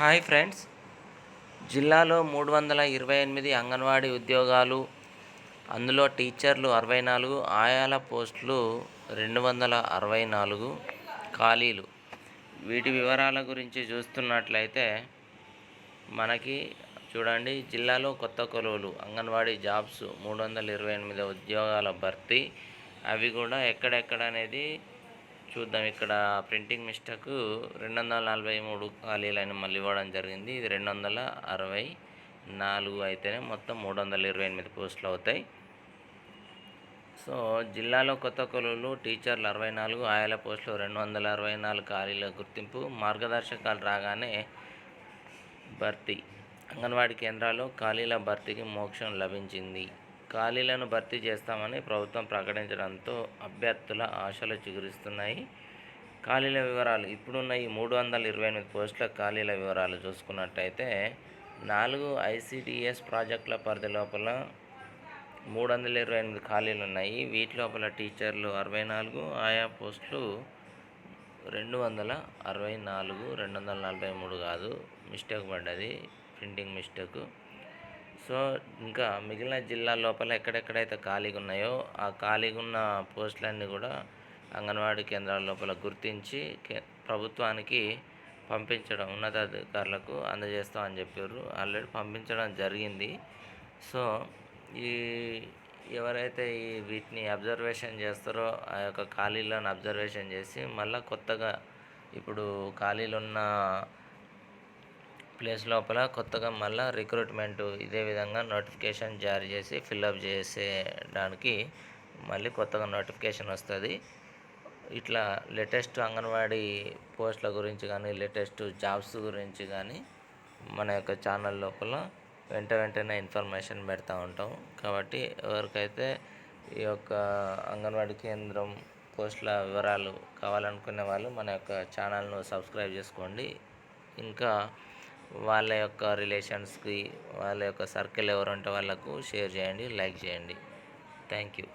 Hi friends. జిల్లాలో మూడు వందల ఇరవై ఎనిమిది అంగన్వాడీ ఉద్యోగాలు అందులో టీచర్లు అరవై నాలుగు ఆయాల పోస్టులు రెండు వందల అరవై నాలుగు ఖాళీలు. వీటి వివరాల గురించి చూస్తున్నట్లయితే మనకి చూడండి జిల్లాలో కొత్త కొలువులు అంగన్వాడీ జాబ్స్ మూడు వందల ఇరవై ఎనిమిది ఉద్యోగాల భర్తీ అవి కూడా ఎక్కడెక్కడ అనేది చూద్దాం ఇక్కడ ప్రింటింగ్ మిస్టేక్ రెండు వందల నలభై మూడు ఖాళీలైన మళ్ళీ ఇవ్వడం జరిగింది. ఇది రెండు వందల అరవై నాలుగు అయితేనే మొత్తం మూడు వందల ఇరవై ఎనిమిది పోస్టులు అవుతాయి. సో జిల్లాలో కొత్త కొలువులు టీచర్లు అరవై నాలుగు ఆయాల పోస్టులు రెండు వందల అరవై నాలుగు ఖాళీల గుర్తింపు మార్గదర్శకాలు రాగానే భర్తీ. అంగన్వాడీ కేంద్రాల్లో ఖాళీల భర్తీకి మోక్షం లభించింది. ఖాళీలను భర్తీ చేస్తామని ప్రభుత్వం ప్రకటించడంతో అభ్యర్థుల ఆశలు చిగురిస్తున్నాయి. ఖాళీల వివరాలు ఇప్పుడున్న ఈ మూడు వందల ఇరవై ఎనిమిది పోస్టుల ఖాళీల వివరాలు చూసుకున్నట్టయితే నాలుగు ఐసిడిఎస్ ప్రాజెక్టుల పరిధి లోపల మూడు వందల ఇరవై ఎనిమిది ఖాళీలు ఉన్నాయి. వీటి లోపల టీచర్లు అరవై నాలుగు ఆయా పోస్టులు రెండు వందల అరవై నాలుగు రెండు వందల నలభై మూడు కాదు. మిస్టేక్ పడ్డది ప్రింటింగ్ మిస్టేక్. సో ఇంకా మిగిలిన జిల్లా లోపల ఎక్కడెక్కడైతే ఖాళీగా ఉన్నాయో ఆ ఖాళీగా ఉన్న పోస్టులన్నీ కూడా అంగన్వాడీ కేంద్రాల లోపల గుర్తించి కే- ప్రభుత్వానికి పంపించడం ఉన్నతాధికారులకు అందజేస్తాం అని చెప్పారు ఆల్రెడీ పంపించడం జరిగింది. సో ఈ ఎవరైతే ఈ వీటిని అబ్జర్వేషన్ చేస్తారో ఆ యొక్క ఖాళీలను అబ్జర్వేషన్ చేసి మళ్ళీ కొత్తగా ఇప్పుడు ఖాళీలు ఉన్న ప్లేస్ లోపల కొత్తగా మళ్ళీ రిక్రూట్మెంట్ ఇదే విధంగా నోటిఫికేషన్ జారీ చేసి ఫిల్అప్ చేసేయడానికి మళ్ళీ కొత్తగా నోటిఫికేషన్ వస్తుంది. ఇట్లా లేటెస్ట్ అంగన్వాడీ పోస్టుల గురించి కానీ లేటెస్ట్ జాబ్స్ గురించి కానీ మన యొక్క ఛానల్ లోపల వెంట వెంటనే ఇన్ఫర్మేషన్ పెడతా ఉంటాం. కాబట్టి ఎవరికైతే ఈ యొక్క అంగన్వాడీ కేంద్రం పోస్టుల వివరాలు కావాలనుకునే వాళ్ళు మన యొక్క ఛానల్ను సబ్స్క్రైబ్ చేసుకోండి. ఇంకా వాళ్ళ యొక్క రిలేషన్స్కి వాళ్ళ యొక్క సర్కిల్ ఎవరు ఉంటే వాళ్ళకు షేర్ చేయండి లైక్ చేయండి. Thank you.